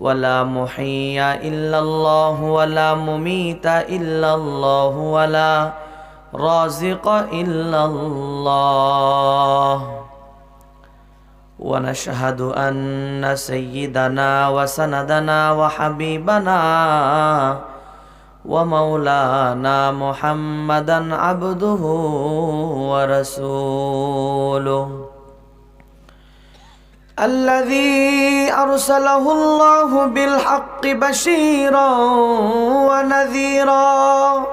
ولا محيي إلا الله ولا مميت إلا الله ولا رازق إلا الله ونشهد أن سيدنا وسندنا وحبيبنا ومولانا محمدا عبده ورسوله الذي أرسله الله بالحق بشيرا ونذيرا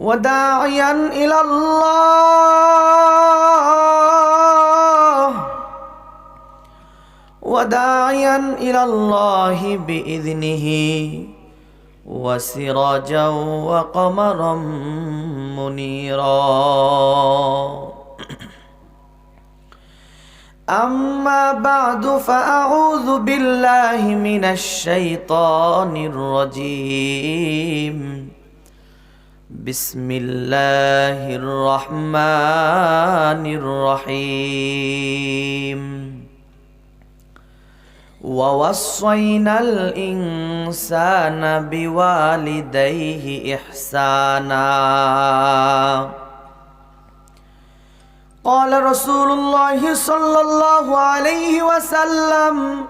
وداعيا إلى الله وداعيا إلى الله بإذنه وسراجا وقمرا منيرا أما بعد فأعوذ بالله من الشيطان الرجيم. بسم الله الرحمن الرحيم. ووصينا الإنسان بوالديه إحسانا. قال رسول الله صلى الله عليه وسلم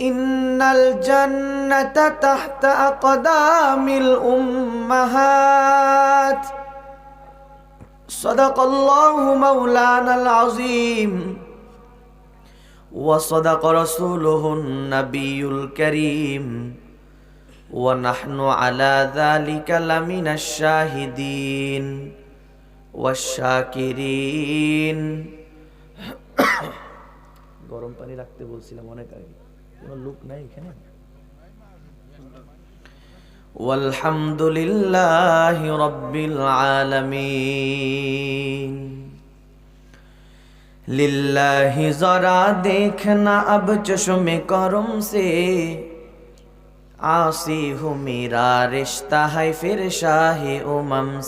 إن الجنة تحت أقدام الأمهات صدق الله مولانا العظيم وصدق رسوله النبي الكريم ونحن على ذلك لمن الشاهدين ওয়াশাকিরিন গরম পানি রাখতে বলছিলাম অনেক আগে। কোনো লোক নাই এখানে? ওয়ালহামদুলিল্লাহ রব্বিল আলামিন। লিল্লাহি জরা দেখনা আব চশমে করম সে। आसी हूँ मेरा रिश्ता है फिर शाह उमम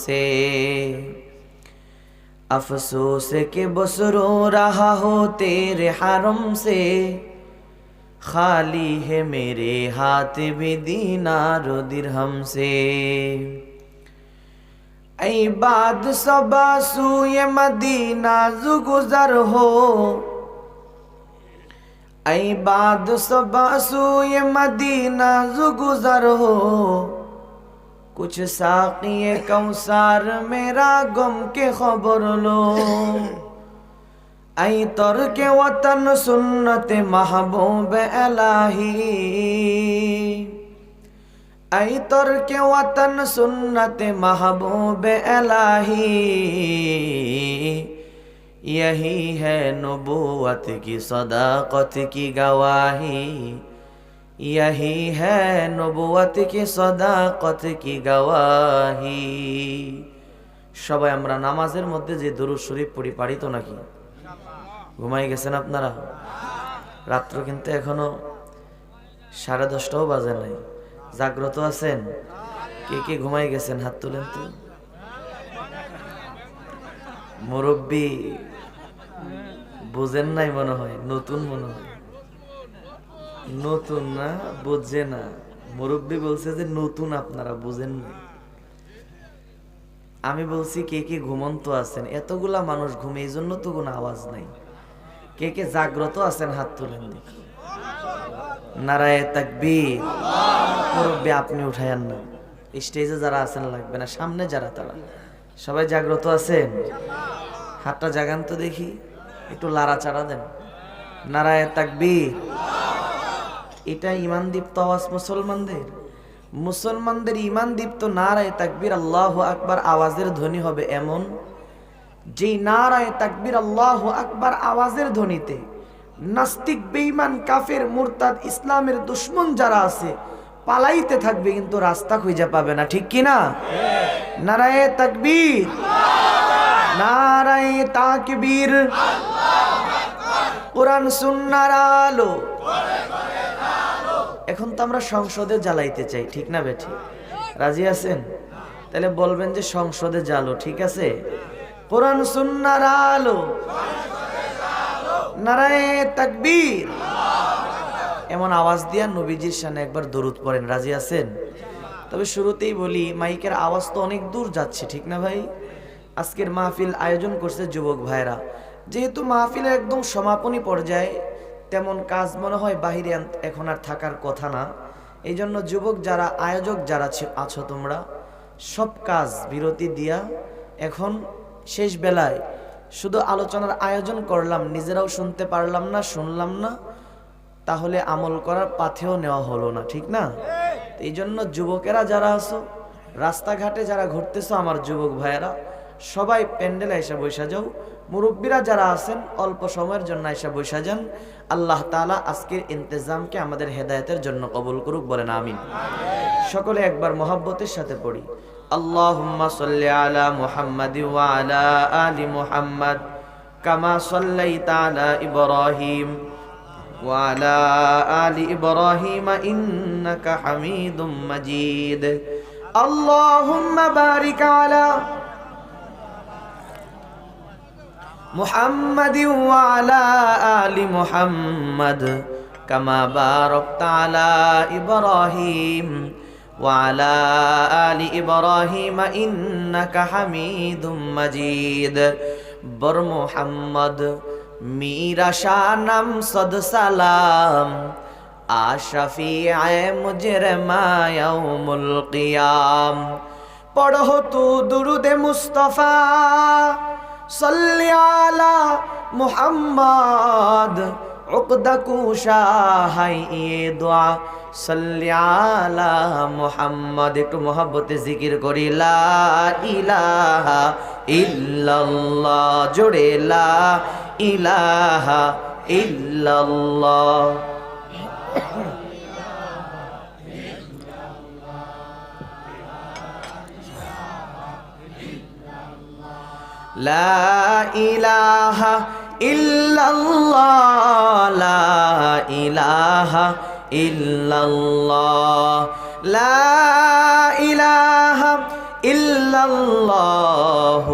अफसोस के बस रो रहा हो तेरे हरम से। खाली है मेरे हाथ भी दीनार दिरहम से। ऐ बाद सबा सूय मदीना जुगुजर हो। ऐ बाद सबा सूय मदीना जुगुजर हो। कुछ साकी कौसार, मेरा गम के खबर लो। ऐ तर के वतन सुन्नत महबूब एलाही ऐ तर के वतन सुन्नत महबूब एलाही यही है नबूवत की सदाकत की गवाही। یہی ہے নবুয়াত কি, সদাকত কি, গাওয়াহি। সবাই আমরা নামাজের মধ্যে যে দরুদ শরীফ পড়ি পারিত নাকি? ঘুমাই গেছেন আপনারা? রাত্র কিন্তু এখনও সাড়ে দশটাও বাজে নাই। জাগ্রত আছেন? কে কে ঘুমাই গেছেন? হাত তুলেন তো। মুরব্বী, বুঝেন নাই মনে হয়, নতুন মনে হয়। নতুন না বুঝছে না। মুরব্বী বলছে যে, নতুন আপনারা, বুঝেন আমি বলছি, কে কে ঘুমন্ত আছেন? এতগুলা মানুষ ঘুমে, এই জন্য তো কোনো আওয়াজ নাই। কে কে জাগ্রত আছেন, হাত তুলেন দেখি। নারায় তাকবীর। মুরব্বী, আপনি উঠায়েন না। স্টেজে যারা আছেন, লাগবে না। সামনে যারা, তারা। সবাই জাগ্রত আছেন? হাতটা জাগান তো দেখি। একটু লাড়া চাড়া দেন। নারায় তাকবীর। এটা ইমান দীপ্ত আওয়াজ মুসলমানদের? মুসলমানদের ইমান দীপ্ত নারায় তাকবীর আল্লাহ আকবার আওয়াজের ধ্বনি হবে এমন যেই নারায় তাকবীর আল্লাহ আকবার আওয়াজের ধ্বনিতে নাস্তিক বেঈমান কাফের মুরতাদ ইসলামের দুশ্মন যারা আছে পালাইতে থাকবে কিন্তু রাস্তা খুঁজে পাবে না। ঠিক কি না নারায় তাকবীর। নারায় তাকবীর। কোরআন সুন্নার আলো। এখন তো আমরা সংসদে জ্বালাইতে চাই, ঠিক না বেঠি? রাজি আছেন? তাহলে বলবেন যে সংসদে জ্বালো, ঠিক আছে? কোরআন, সুন্নার আলো। নারায় তাকবীর। এমন আওয়াজ দিয়া নবীজির সামনে একবার দরুদ পড়েন, রাজি আছেন? তবে শুরুতেই বলি, মাইকের আওয়াজ তো অনেক দূর যাচ্ছে, ঠিক না ভাই? আজকের মাহফিল আয়োজন করছে যুবক ভাইরা যেহেতু মাহফিলের একদম সমাপনী পর্যায়ে তেমন কাজ মনে হয় বাহিরে এখন আর থাকার কথা না। এই জন্য যুবক যারা আয়োজক যারা আছো তোমরা সব কাজ বিরতি দিয়া এখন শেষ বেলায় শুধু আলোচনার আয়োজন করলাম নিজেরাও শুনতে পারলাম না শুনলাম না তাহলে আমল করার পাথেও নেওয়া হলো না ঠিক না? এই! জন্য যুবকেরা যারা আছো রাস্তাঘাটে যারা ঘুরতেছো আমার যুবক ভাইয়েরা সবাই প্যান্ডেলে এসে বৈশা যাও মুরব্বীরা যারা আছেন অল্প সময়ের জন্য এসে বৈশা যান আল্লাহ তাআলা আজকের ইন্তেজামকে আমাদের হেদায়েতের জন্য কবুল করুক বলেন আমিন সকলে একবার মহাব্বতের সাথে পড়ি আল্লাহুম্মা সাল্লি আলা মুহাম্মাদি ওয়া আলা আলি মুহাম্মাদ কামা সাল্লাইতা আলা ইব্রাহিম وعلى آل إبراهيم إنك حميد مجيد اللهم بارك على محمد وعلى آل محمد كما باركت على إبراهيم وعلى آل إبراهيم إنك حميد مجيد بر محمد میرا شانم صد سلام آشفیع مجرما یوم القیام پڑھو تو درود مصطفیٰ সাল্লি আলা মুহাম্মদ উকদা কুশা হাই দোয়া। সাল্লি আলা মুহাম্মদ, একটু মোহাব্বতে জিকির করি। লা ইলাহা ইল্লাল্লাহ, জোরে লা ইলাহা ইল্লাল্লাহ। লা ইলাহা লা ইলাহা লা ইলাহা ইল্লাল্লাহ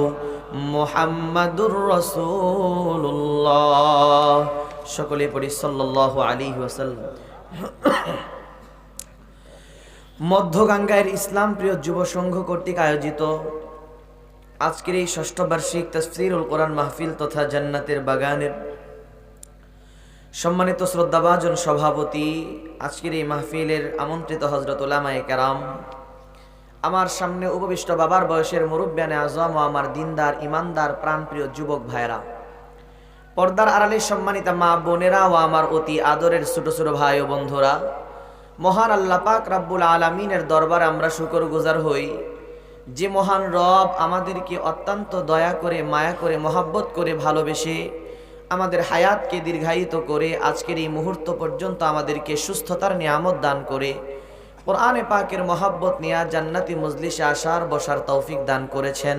সকলে পড়ি সাল আলী মধ্য গঙ্গায়ের ইসলাম প্রিয় যুব সংঘ কর্তৃক আয়োজিত আজকের এই ষষ্ঠ বার্ষিক তফসিরুল কোরআন মাহফিল তথা জান্নাতের বাগানের সম্মানিত শ্রদ্ধাভাজন সভাপতি, আজকের এই মাহফিলের আমন্ত্রিত হজরত কেরাম, আমার সামনে উপবিষ্ট বাবার বয়সের মুরব্বানে আজম ও আমার দিনদার, ইমানদার, প্রাণপ্রিয় যুবক ভাইরা পর্দার আড়ালে সম্মানিতা মা বোনেরা ও আমার অতি আদরের ছোট ছোট ভাই ও বন্ধুরা, মহান আল্লাহ পাক রাব্বুল আলামিনের দরবারে আমরা শুকর গুজার হই। যে মহান রব আমাদেরকে অত্যন্ত দয়া করে, মায়া করে, মহাব্বত করে ভালোবেসে আমাদের হায়াতকে দীর্ঘায়িত করে আজকের এই মুহূর্ত পর্যন্ত আমাদেরকে সুস্থতার নিয়ামত দান করে, কোরআনে পাকের মহাব্বত নিয়া জান্নাতি মজলিসে আসার, বসার তৌফিক দান করেছেন।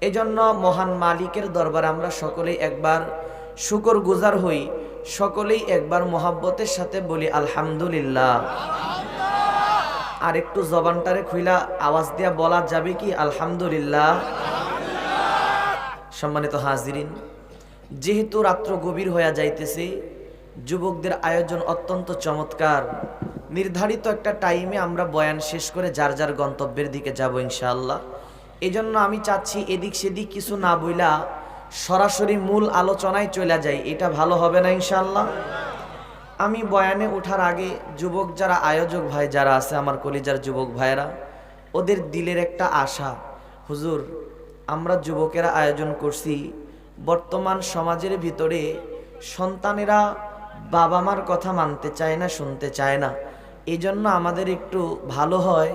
এজন্য মহান মালিকের দরবার আমরা সকলেই একবার শুকর গুজার হই, সকলেই একবার মহাব্বতের সাথে বলি, আলহামদুলিল্লাহ। আর একটু জবানটারে খুইলা আওয়াজ দিয়া বলা যাবে কি? আলহামদুলিল্লাহ। সম্মানিত হাজিরিন, যেহেতু রাত্র গভীর হইয়া যাইতেছে, যুবকদের আয়োজন অত্যন্ত চমৎকার। নির্ধারিত একটা টাইমে আমরা বয়ান শেষ করে যার যার গন্তব্যের দিকে যাব ইনশাআল্লাহ। এই জন্য আমি চাচ্ছি এদিক সেদিক কিছু না বইলা সরাসরি মূল আলোচনায় চলে যাই। এটা ভালো হবে না ইনশাআল্লাহ? আমি বয়ানে ওঠার আগে যুবক যারা আয়োজক ভাই যারা আছে, আমার কলিজার যুবক ভাইরা ওদের দিলের একটা আশা। হুজুর, আমরা যুবকেরা আয়োজন করছি, বর্তমান সমাজের ভিতরে সন্তানেরা বাবা মার কথা মানতে চায় না, শুনতে চায় না। এই জন্য আমাদের একটু ভালো হয়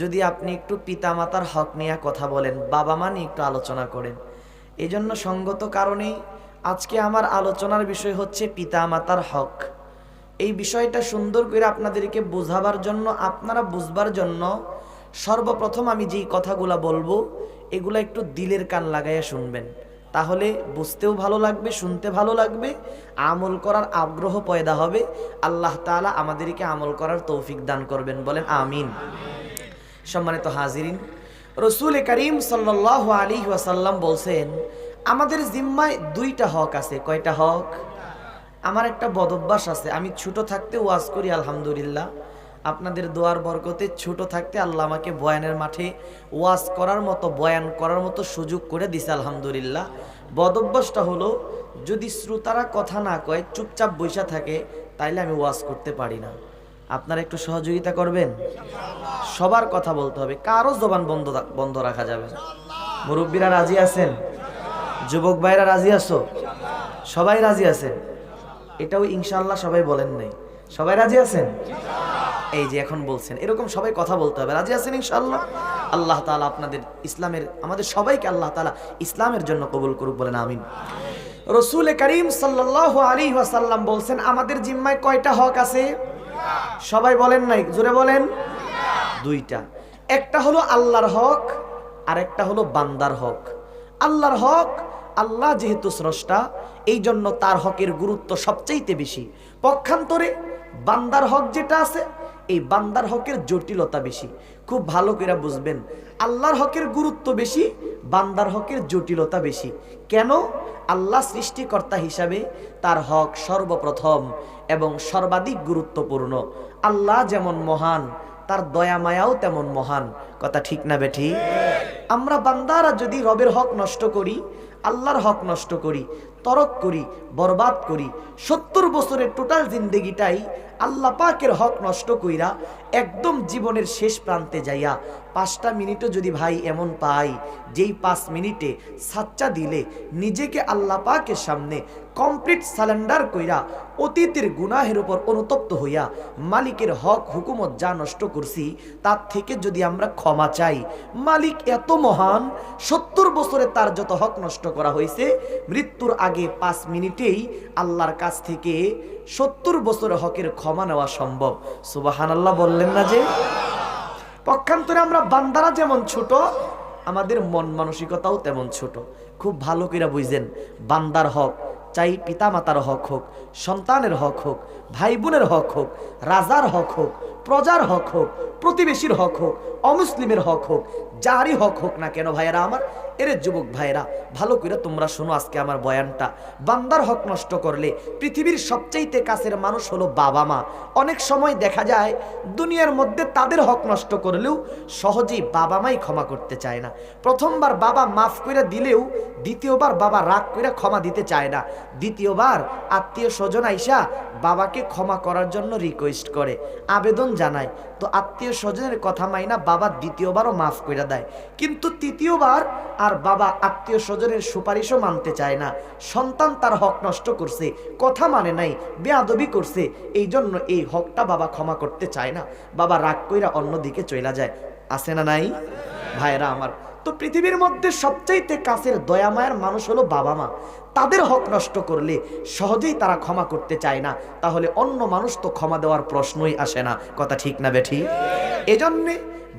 যদি আপনি একটু পিতামাতার হক নিয়ে কথা বলেন বাবা মা নিয়ে একটু আলোচনা করেন। এই জন্য সঙ্গত কারণেই আজকে আমার আলোচনার বিষয় হচ্ছে পিতামাতার হক। এই বিষয়টা সুন্দর করে আপনাদেরকে বোঝাবার জন্য, আপনারা বুঝবার জন্য সর্বপ্রথম আমি যেই কথাগুলা বলব, এগুলা একটু দিলের কান লাগাইয়া শুনবেন। তাহলে বুঝতেও ভালো লাগবে, শুনতে ভালো লাগবে, আমল করার আগ্রহ পয়দা হবে, আল্লাহ তাআলা আমাদেরকে আমল করার তৌফিক দান করবেন বলেন, আমিন। সম্মানিত হাজিরিন, রসুল করিম সাল্লাহ আলী ওয়াসাল্লাম বলছেন, আমাদের জিম্মায় দুইটা হক আছে, কয়টা হক? আমার একটা বদভ্যাস আছে। আমি ছোট থাকতে ওয়াজ করি, আলহামদুলিল্লাহ। আপনাদের দোয়ার বরকতে ছোট থাকতে আল্লাহ আমাকে বয়ানের মাঠে ওয়াজ করার মতো, বয়ান করার মতো সুযোগ করে দিছে, আলহামদুলিল্লাহ। বদভ্যাসটা হলো, যদি শ্রোতারা কথা না কয়, চুপচাপ বৈশা থাকে, তাইলে আমি ওয়াজ করতে পারি না। আপনারা একটু সহযোগিতা করবেন? সবার কথা বলতে হবে, কারও জবান বন্ধ বন্ধ রাখা যাবে মুরব্বীরা রাজি আছেন? যুবক ভাইরা রাজি আছো? সবাই রাজি আছেন? এটাও ইনশাল্লাহ সবাই বলেন নাই। সবাই রাজি আছেন? এই যে এখন বলছেন, এরকম সবাই কথা বলতে হবে। রাজি আছেন ইনশাল্লাহ আল্লাহ তাআলা আপনাদের ইসলামের, আমাদের সবাইকে আল্লাহ তাআলা ইসলামের জন্য কবুল করুক বলেন, আমিন। রসুল করিম সাল্লাল্লাহু আলাইহি ওয়াসাল্লাম বলছেন, আমাদের জিম্মায় কয়টা হক আছে? সবাই বলেন নাই, জোরে বলেন। দুইটা। একটা হলো আল্লাহর হক আর একটা হলো বান্দার হক। আল্লাহর হক আল্লাহ যেহেতু স্রষ্টা এই জন্য তার হকের গুরুত্ব সবচাইতে বেশি। পক্ষান্তরে বান্দার হক যেটা আছে, এই বান্দার হকের জটিলতা বেশি। খুব ভালো করে বুঝবেন, আল্লাহর হকের গুরুত্ব বেশি, বান্দার হকের জটিলতা বেশি। কেন? আল্লাহ সৃষ্টিকর্তা হিসাবে তার হক সর্বপ্রথম এবং সর্বাধিক গুরুত্বপূর্ণ। আল্লাহ যেমন মহান, তার দয়া মায়াও তেমন মহান। কথা ঠিক না বেঠি? আমরা বান্দারা যদি রবের হক নষ্ট করি আল্লাহর হক নষ্ট করি। তরক করি, বরবাদ করি, সত্তর বছরের টোটাল জিন্দেগিটাই আল্লাহ পাকের হক নষ্ট কইরা একদম জীবনের শেষ প্রান্তে যাইয়া পাঁচটা মিনিটও যদি ভাই এমন পাই, যেই পাঁচ মিনিটে সাচ্চা দিলে নিজেকে আল্লাহ পাকের সামনে কমপ্লিট সালেন্ডার কইরা অতীতের গুনাহের উপর অনুতপ্ত হইয়া মালিকের হক, হুকুমত যা নষ্ট করছি, তার থেকে যদি আমরা ক্ষমা চাই, মালিক এত মহান, সত্তর বছরে তার যত হক নষ্ট করা হয়েছে মৃত্যুর আগে পাঁচ মিনিটেই আল্লাহর কাছ থেকে সত্তর বছরের হকের ক্ষমা নেওয়া সম্ভব। সুবাহান আল্লাহ বললেন না যে? পক্ষান্তরে আমরা বান্দারা যেমন ছোট, আমাদের মন মানসিকতাও তেমন ছোট। খুব ভালো করে বুঝছেন বান্দার হক চাই পিতা মাতার হক হোক, সন্তানের হক হোক ভাই বোনের হক হোক, রাজার হক হোক, প্রজার হক হোক, প্রতিবেশীর হক হোক, অমুসলিমের হক হোক, যারই হক হোক না কেন ভাইয়েরা আমার এরে যুবক ভাইয়েরা, ভালো করে তোমরা শোনো আজকে আমার বয়ানটা। বান্দার হক নষ্ট করলে পৃথিবীর সবচাইতে কাছের মানুষ হলো বাবা মা। অনেক সময় দেখা যায়, দুনিয়ার মধ্যে তাদের হক নষ্ট করলেও সহজেই বাবা মাই ক্ষমা করতে চায় না। প্রথমবার বাবা মাফ করে দিলেও, দ্বিতীয়বার বাবা রাগ করে ক্ষমা দিতে চায় না। দ্বিতীয়বার আত্মীয় স্বজন আইসা বাবাকে ক্ষমা করার জন্য রিকোয়েস্ট করে, আবেদন জানায়। তো আত্মীয় স্বজনের কথা মাইনা বাবা দ্বিতীয়বারও মাফ করে দেয়। কিন্তু তৃতীয়বার আর বাবা আত্মীয় স্বজনের সুপারিশও মানতে চায় না। সন্তান তার হক নষ্ট করছে, কথা মানে নাই, বেয়াদবি করছে এই জন্য এই হকটা বাবা ক্ষমা করতে চায় না। বাবা রাগ কইরা অন্যদিকে চলে যায়। আছে না নাই? ভাইরা আমার, তো পৃথিবীর মধ্যে সবচাইতে কাছের দয়া মায়ের মানুষ হলো বাবা মা। তাদের হক নষ্ট করলে সহজেই তারা ক্ষমা করতে চায় না। তাহলে অন্য মানুষ তো ক্ষমা দেওয়ার প্রশ্নই আসে না। কথা ঠিক না বেঠি এজন্যে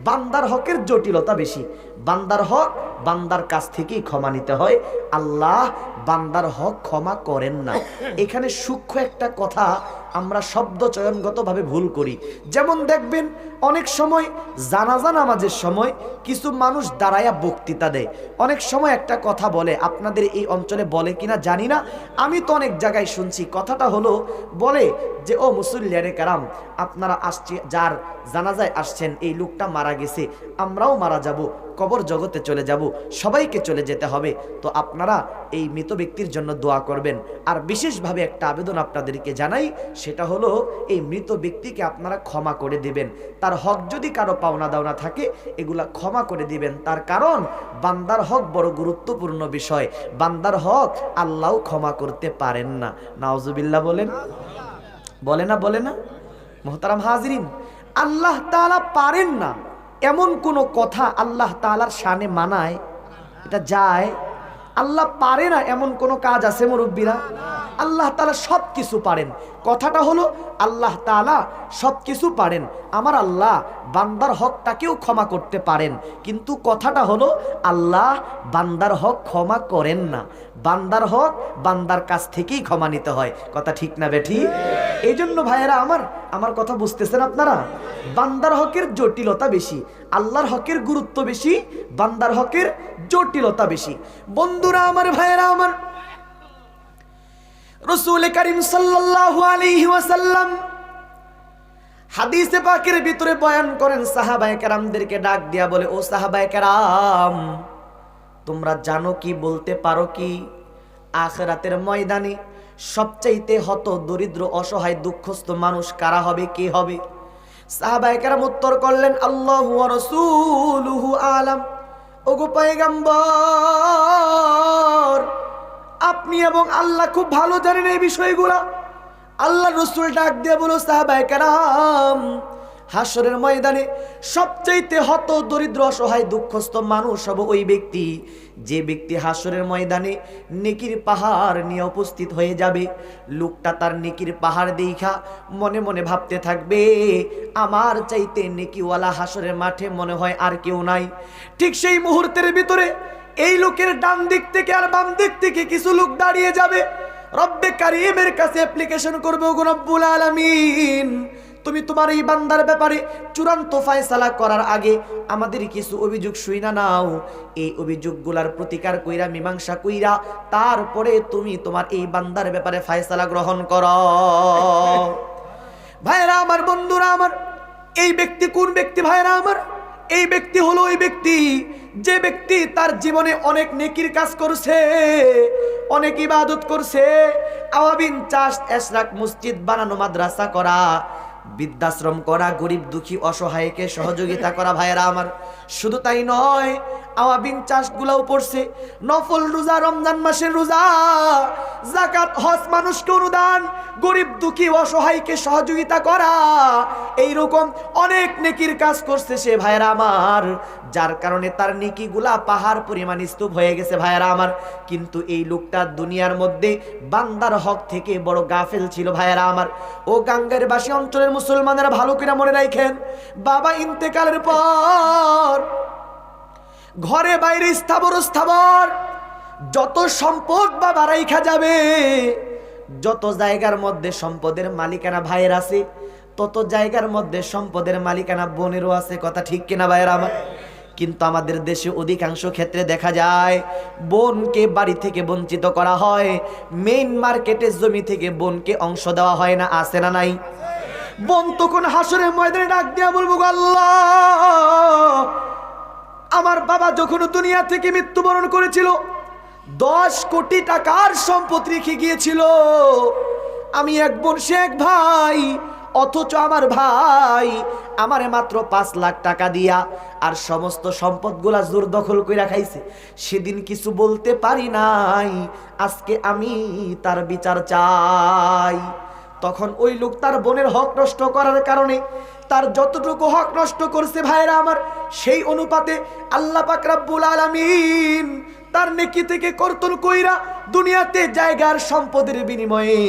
বান্দার হকের জটিলতা বেশি। বান্দার হক, বান্দার কাছ থেকেই ক্ষমা নিতে হয়। আল্লাহ বান্দার হক ক্ষমা করেন না। এখানে সূক্ষ্ম একটা কথা আমরা শব্দ চয়নগতভাবে ভুল করি। যেমন দেখবেন, অনেক সময় জানাজা নামাজের সময় কিছু মানুষ দাঁড়ায়া বক্তৃতা দেয়। অনেক সময় একটা কথা বলে, আপনাদের এই অঞ্চলে বলে কিনা জানি না। আমি তো অনেক জায়গায় শুনছি, কথাটা হলো, বলে যে, ও মুসল্লিয়ারে কারাম, আপনারা আসছে, যার জানাজায় আসছেন, এই লোকটা মারা গেছে, আমরাও মারা যাব, কবর জগতে চলে যাব, সবাইকে চলে যেতে হবে। তো আপনারা এই মৃত ব্যক্তির জন্য দোয়া করবেন। আর বিশেষভাবে একটা আবেদন আপনাদেরকে জানাই, সেটা হলো এই মৃত ব্যক্তিকে আপনারা ক্ষমা করে দিবেন। তার হক যদি কারও পাওনা দাওনা থাকে, এগুলা ক্ষমা করে দিবেন। তার কারণ, বান্দার হক বড় গুরুত্বপূর্ণ বিষয়। বান্দার হক আল্লাহ ক্ষমা করতে পারেন না। নাওজুবিল্লাহ বলেন। বলে না বলে না। মোহতারাম হাজরিন, আল্লাহ তাআলা পারেন না। এমন কোনো কথা আল্লাহ তালার শানে মানায়, এটা যায়, আল্লাহ পারে না এমন কোনো কাজ আছে মুরব্বীরা? আল্লাহ তালা সব কিছু পারেন। কথাটা হলো, আল্লাহ তাআলা সব কিছু পারেন। আমার আল্লাহ বান্দার হকটাকেও ক্ষমা করতে পারেন। কিন্তু কথাটা হলো, আল্লাহ বান্দার হক ক্ষমা করেন না। বান্দার হক বান্দার কাছ থেকেই ক্ষমা নিতে হয়। কথা ঠিক না বেঠি? এই জন্য ভাইয়েরা, আমার আমার কথা বুঝতেছেন আপনারা? বান্দার হকের জটিলতা বেশি, আল্লাহর হকের গুরুত্ব বেশি, বান্দার হকের জটিলতা বেশি। বন্ধুরা, আমার ভাইয়েরা, আমার রসুল করিম ওয়াসাল্লাম হাদিসে পাকের ভিতরে বয়ান করেন, সাহাবায়ে কেরামদেরকে ডাক দিয়া বলে, ও সাহাবায়ে কেরাম, তোমরা জানো কি, বলতে পারো কি? আখরাতের ময়দানে সবচাইতে হত দরিদ্র, অসহায়, দুঃখস্থ মানুষ কারা হবে, কে হবে? সাহাবায়ে কেরাম উত্তর করলেন, আল্লাহ ওয়া রাসূলুহু আলাম। ওগো পয়গম্বর আপনি এবং আল্লাহ খুব ভালো জানেন এই বিষয়গুলা। আল্লাহ রসুল ডাক দিয়ে বলো, সাহাবায়ে কেরাম হাসরের ময়দানে সবচাইতে হত দরিদ্র, অসহায়, দুঃখস্থ মানুষ হব ওই ব্যক্তি। যে ব্যক্তি হাসরের ময়দানে নেকির পাহাড় নিয়ে উপস্থিত হয়ে যাবে, লোকটা তার নেকির পাহাড় দেখা মনে মনে ভাবতে থাকবে, আমার চাইতে নেকিওয়ালা হাসরের মাঠে মনে হয় আর কেউ নাই। ঠিক সেই মুহূর্তের ভিতরে এই লোকের ডান দিক থেকে আর বাম দিক থেকে কিছু লোক দাঁড়িয়ে যাবে। রব্বে কারিমের কাছে অ্যাপ্লিকেশন করবে, ওগো রব্বুল আলামিন। তুমি তোমার এই বান্দার ব্যাপারে চূড়ান্ত ফায়সালা করার আগে আমাদের কিছু অভিযোগ শুই না নাও। এই অভিযোগগুলার প্রতিকার কইরা, মীমাংসা কইরা, তারপরে তুমি তোমার এই বান্দার ব্যাপারে ফায়সালা গ্রহণ করো। ভাইরা আমার, বন্ধুরা আমার, এই ব্যক্তি কোন ব্যক্তি ভাইরা আমার? এই ব্যক্তি হলো ওই ব্যক্তি। যে ব্যক্তি তার জীবনে অনেক নেকির কাজ করছে, অনেক ইবাদত করছে। আওয়াবিন চাষ এসরাক মসজিদ বানানো, মাদ্রাসা করা, বৃদ্ধাশ্রম করা, গরিব দুঃখী, অসহায়কে সহযোগিতা করা, ভাইয়েরা আমার। শুধু তাই নয় আওয়াবিন চাষগুলাও পড়ছে। নফল রোজা, রমজান মাসের রোজা। জাকাত হজ মানুষকে অনুদান, গরিব দুঃখী অসহায়কে সহযোগিতা করা। এই রকম অনেক নেকির কাজ করছে সে ভাইয়েরা আমার। যার কারণে তার নেকিগুলা পাহাড় পরিমাণ স্তূপ হয়ে গেছে ভাইয়েরা আমার। কিন্তু এই লোকটা দুনিয়ার মধ্যে বান্দার হক থেকে বড় গাফেল ছিল ভাইয়েরা আমার। ও গাঙ্গের বাসী অঞ্চলের মুসলমানেরা ভালো করে মনে রাখেন। বাবা ইন্তেকালের পর ঘরে বাইরে স্থাবর স্থাবর। যত সম্পদ বাবা রাইখা যাবে, যত জায়গার মধ্যে সম্পদের মালিকানা ভাইয়ের আছে, তত জায়গার মধ্যে সম্পদের মালিকানা বোনেরও আছে, কথা ঠিক কিনা ভাইয়ের আমার কিন্তু আমাদের দেশে অধিকাংশ ক্ষেত্রে দেখা যায়, বোনকে বাড়ি থেকে বঞ্চিত করা হয় মেইন মার্কেটের জমি থেকে বোনকে অংশ দেওয়া হয় না, আছে না নাই? বোন তখন হাসরের ময়দানে ডাক দিয়া বলব আল্লাহ আমার বাবা যখন দুনিয়া থেকে মৃত্যুবরণ করেছিল, দশ কোটি টাকার সম্পদ রেখে গিয়েছিল। আমি এক বোন শেখ ভাই, অথচ আমার ভাই আমারে মাত্র পাঁচ লাখ টাকা দিয়া আর সমস্ত সম্পদগুলা জোর দখল করে খাইছে। সেদিন কিছু বলতে পারি নাই, আজকে আমি তার বিচার চাই। তখন ওই লোক তার বোনের হক নষ্ট করার কারণে তার যতটুকু হক নষ্ট করছে ভাইরা আমার, সেই অনুপাতে আল্লাহ পাক রাব্বুল আলামিন তার নেকি থেকে কর্তন কইরা দুনিয়াতে জায়গার সম্পদের বিনিময়ে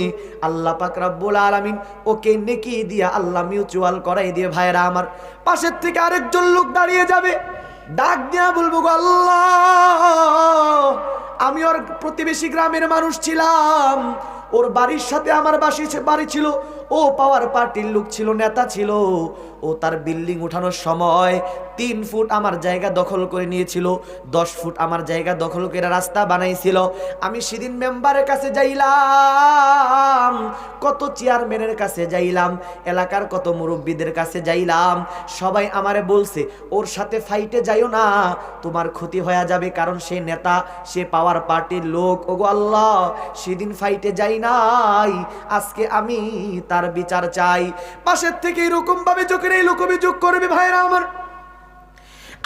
আল্লাহ পাক রাব্বুল আলামিন ওকে নেকি দিয়া আল্লাহ মিউচুয়াল করাই দিয়ে ভাইরা আমার, পাশের থেকে আরেকজন লোক দাঁড়িয়ে যাবে। ডাক দিয়া বলব আল্লাহ, আমি ওর প্রতিবেশী গ্রামের মানুষ ছিলাম ওর বাড়ির সাথে আমার বাসি বাড়ি ছিল। ও পাওয়ার পার্টির লোক ছিল নেতা ছিল। ও তার বিল্ডিং উঠানোর সময় তিন ফুট আমার জায়গা দখল করে নিয়েছিল, দশ ফুট আমার জায়গা দখল করে রাস্তা বানাইছিল। আমি সেদিন মেম্বারের কাছে যাইলাম, কত চেয়ারম্যানের কাছে যাইলাম, এলাকার কত মুরব্বীদের কাছে যাইলাম। সবাই আমারে বলছে, ওর সাথে ফাইটে যাইও না, তোমার ক্ষতি হয়ে যাবে কারণ সে নেতা, সে পাওয়ার পার্টির লোক। ওগো আল্লাহ, সেদিন ফাইটে যাই নাই, আজকে আমি তার বিচার চাই। পাশের থেকে এরকম ভাবে চোখের এই লোক অভিযোগ করবে ভাইরা আমার।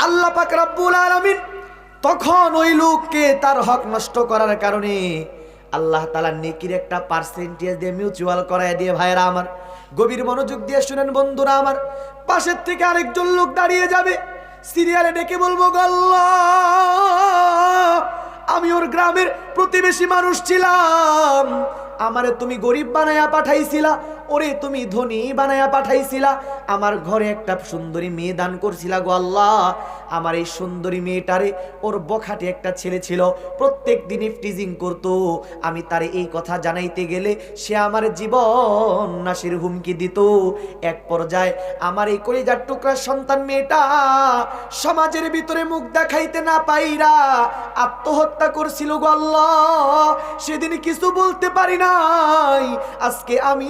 আল্লাহ পাক রাব্বুল আলামিন তখন ওই লোককে তার হক নষ্ট করার কারণে আল্লাহ তালা নেকির একটা পার্সেন্টেজ দিয়ে মিউচুয়াল করায় দিয়ে ভাইরা আমার। গভীর মনোযোগ দিয়ে শুনেন বন্ধুরা আমার। পাশের থেকে আরেকজন লোক দাঁড়িয়ে যাবে। সিরিয়ালে ডেকে বলব গল্লা আমি ওর গ্রামের প্রতিবেশী মানুষ ছিলাম। আমারে তুমি গরিব বানায়া পাঠাইছিলা। ওরে তুমি ধনী বানায়া পাঠাইছিলা আমার ঘরে একটা সুন্দরী মেয়ে দান করছিলা গো আল্লাহ। আমার এই সুন্দরী মেয়েটারে, ওর বখাটে একটা ছেলে ছিল, প্রত্যেক দিন টিজিং করতো। আমি তারে এই কথা জানাইতে গেলে সে আমার জীবন নাশের হুমকি দিত। এক পর্যায়ে আমার এই কলিজার টুকরা সন্তান মেয়েটা সমাজের ভিতরে মুখ দেখাইতে না পাইরা আত্মহত্যা করছিল গো আল্লাহ। সেদিন কিছু বলতে পারি নাই। আজকে আমি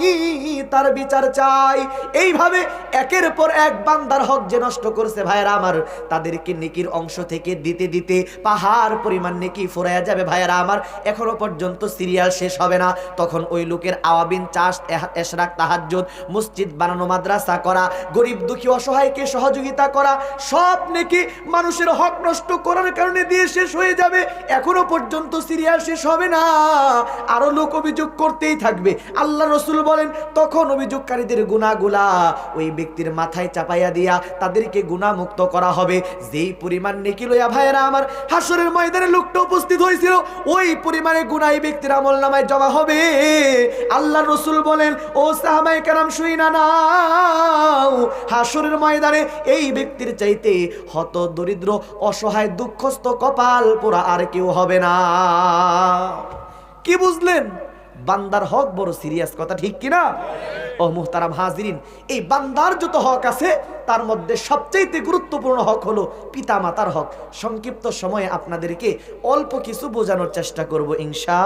তার বিচার চাই। এইভাবে একের পর এক বান্দার হক যে নষ্ট করছে ভাইয়েরা আমার তাদেরকে নেকির অংশ থেকে দিতে দিতে পাহাড় পরিমাণ নেকি ফুরাইয়া যাবে। ভাইয়েরা, আমার এখনও পর্যন্ত সিরিয়াল শেষ হবে না। তখন ওই লোকের আওয়াবিন চাষ এশরাক তাহাজ্জুদ, মসজিদ বানানো, মাদ্রাসা করা, গরিব দুঃখী, অসহায়কে সহযোগিতা করা, সব নেকি মানুষের হক নষ্ট করার কারণে দিয়ে শেষ হয়ে যাবে। এখনও পর্যন্ত সিরিয়াল শেষ হবে না। আরও লোক অভিযোগ করতেই থাকবে। আল্লাহ রসুল বলেন, তখন অভিযোগকারীদের গুণাগুলা ওই ব্যক্তির মাথায় চাপাইয়া দিয়া তাদেরকে গুণামুক্ত করা হবে। যেই পরিমাণ নেকি লইয়া ভাইয়েরা আমার হাসরের ময়দানে লোকটা উপস্থিত হয়েছিল, ওই পরিমাণে গুণা এই ব্যক্তির আমল নামায় জমা হবে। আল্লাহ রসুল বলেন, ও সাহাবাই কারাম, শুই না হাসরের ময়দানে এই ব্যক্তির চাইতে হত দরিদ্র, অসহায়, দুঃখস্থ কপাল পোড়া আর কেউ হবে না। কি বুঝলেন? বান্দার হক বড় সিরিয়াস কথা, ঠিক কিনা? ও মুহতারাম হাজিরিন, এই বান্দার যত হক আছে, তার মধ্যে সবচেয়ে গুরুত্বপূর্ণ হক হলো পিতা মাতার হক সংক্ষিপ্ত সময়ে আপনাদেরকে অল্প কিছু বোঝানোর চেষ্টা করব ইনশা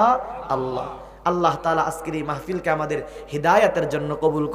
আল্লাহ আল্লাহ তালা আজকের এই মাহফিলকে আমাদের হিদায়াতের জন্য কবুল।